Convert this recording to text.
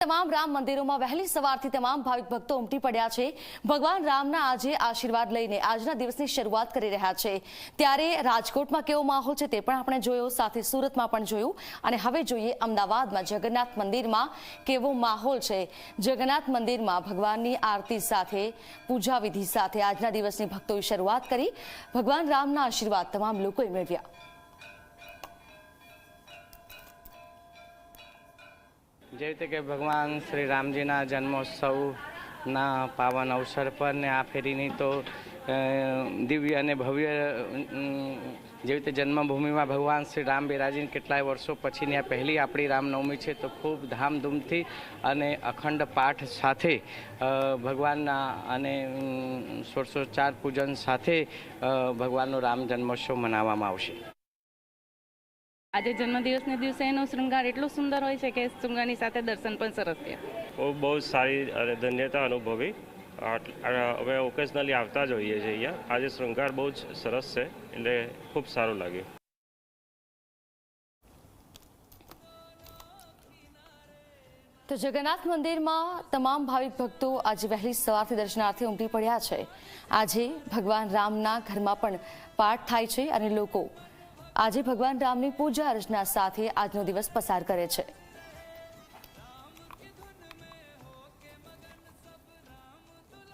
તમામ રામ મંદિરોમાં વહેલી સવારથી તમામ ભાવિક ભક્તો ઉમટી પડ્યા છે. ભગવાન રામના આજે આશીર્વાદ લઈને આજના દિવસની શરૂઆત કરી રહ્યા છે. ત્યારે રાજકોટમાં કેવો માહોલ છે તે પણ આપણે જોયો, સાથે સુરતમાં પણ જોયું. અને હવે જોઈએ અમદાવાદમાં, જગન્નાથ મંદિરમાં કેવો માહોલ છે. જગન્નાથ મંદિરમાં ભગવાનની આરતી સાથે પૂજા વિધિ સાથે આજના દિવસની ભક્તોએ શરૂઆત કરી. ભગવાન રામના આશીર્વાદ તમામ લોકોએ મેળવ્યા. જેવી રીતે કે ભગવાન શ્રી રામજીના જન્મોત્સવના પાવન અવસર પર ને આ ફેરીની તો દિવ્ય અને ભવ્ય જેવી રીતે જન્મભૂમિમાં ભગવાન શ્રી રામ બિરાજીને કેટલાય વર્ષો પછીની આ પહેલી આપણી રામનવમી છે, તો ખૂબ ધામધૂમથી અને અખંડ પાઠ સાથે ભગવાનના અને ષોડશોચાર પૂજન સાથે ભગવાનનો રામ જન્મોત્સવ મનાવવામાં આવશે. આજે જન્મદિવસને દિવસે એનો શૃંગાર એટલો સુંદર હોય છે કે શૃંગારની સાથે દર્શન પણ સરસ છે બહુ બહુ સારી અને ધન્યતા અનુભવી. હવે અમે ઓકેશનલી આવતા જ હોઈએ છીએ અહીંયા. આજે શૃંગાર બહુ જ સરસ છે એટલે ખૂબ સારું લાગ્યું. તો જગન્નાથ મંદિરમાં તમામ ભાવિક ભક્તો આજે વહેલી સવારથી દર્શનાર્થે ઉમટી પડ્યા છે. આજે ભગવાન રામના ઘરમાં પણ પાઠ થાય છે અને લોકો આજે ભગવાન રામની પૂજા અર્ચના સાથે આજનો દિવસ પસાર કરે છે.